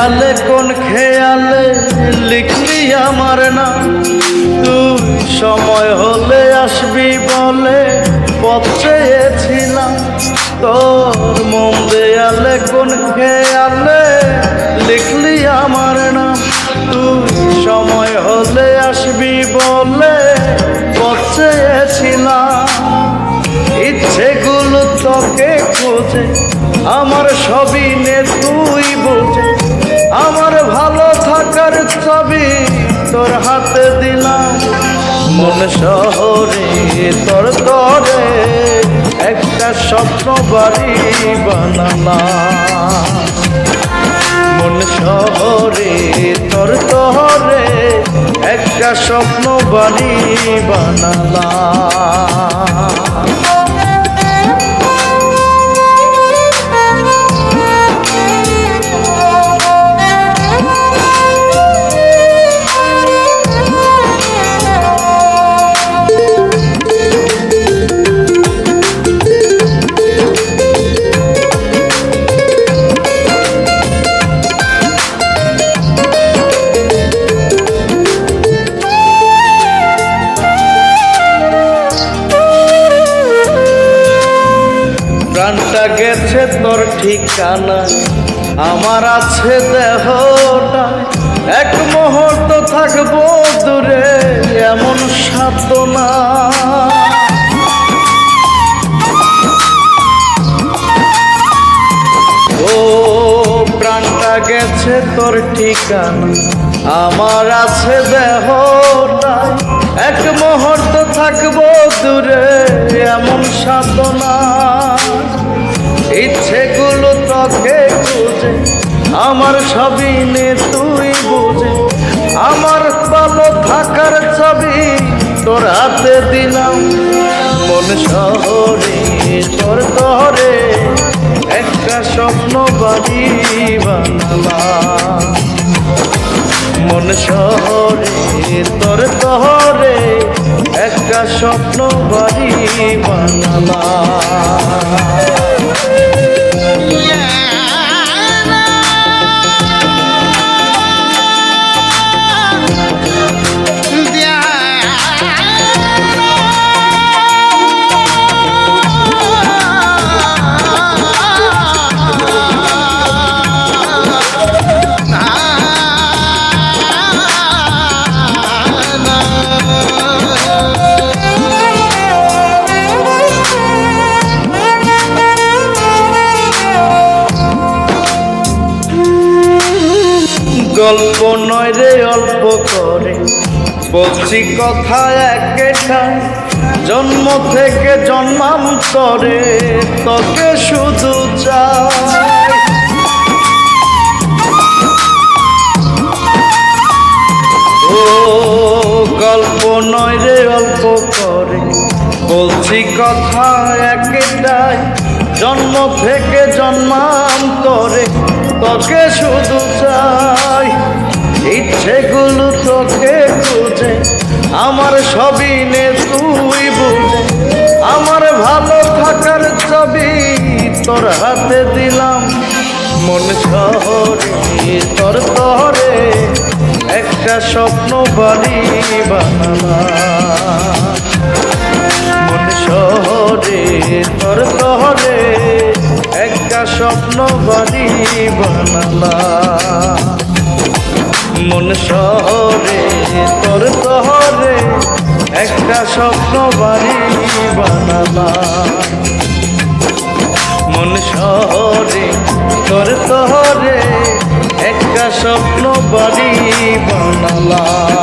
খেয়ালে কোন খেয়ালে লিখলি আমার নাম? তুই সময় হলে আসবি বলে পথ তোর মন দেয়ালে কোন খেয়ালে বলে চেয়েছিলাম ইচ্ছেগুলো তোকে খোঁজে, আমার সবই নে তুই বোঝে। আমার ভালো থাকার ছবি তোর হাতে দিলাম। মন শহরে, তোর তরে একটা স্বপ্ন বাড়ি বানালাম। মন শহরে তোর তরে একটা স্বপ্ন বাড়ি বানালাম। প্রাণটা গেছে তোর ঠিকানা আমার আছে দেহটা। এক মুহূর্ত থাকব দূরে, এমন সাধনা। ও, প্রাণটা গেছে তোর ঠিকানা। আমার আছে দেহটা। এক মুহূর্ত থাকব দূরে, এমন সাধনা। ইচ্ছেগুলো তোকে খুঁজে, আমার সবই নে, তুই বুঝে। আমার ভালো থাকার ছবি তোর হাতে দিলাম। মন শহরে, তোর তরে একটা স্বপ্ন বাড়ি বানালাম। মন শহরে, তোর তহরে একটা স্বপ্ন বাড়ি বানালাম। Música গল্প নয় রে, অল্প করে। বলছি কথা একটা, জন্ম থেকে জন্মান্তরে তোকে শুধু চাই। ও গল্প নয় রে, অল্প করে। বলছি কথা একটাই, জন্ম থেকে জন্মান্তরে তোকে শুধু চাই। ইচ্ছেগুলো তোকে খুঁজে আমার সবই নে তুই বুঝে। আমার ভালো থাকার ছবি তোর হাতে দিলাম। মন শহরে, তোর তরে একটা স্বপ্ন বাড়ি বানালাম। মন শহরে, তোর তরে একটা স্বপ্ন বাড়ি বানালাম। মন শহরে, তোর তহরে একটা স্বপ্ন বাড়ি বানালাম। মন শহরে, তোর তহরে একটা স্বপ্ন বাড়ি বানালাম।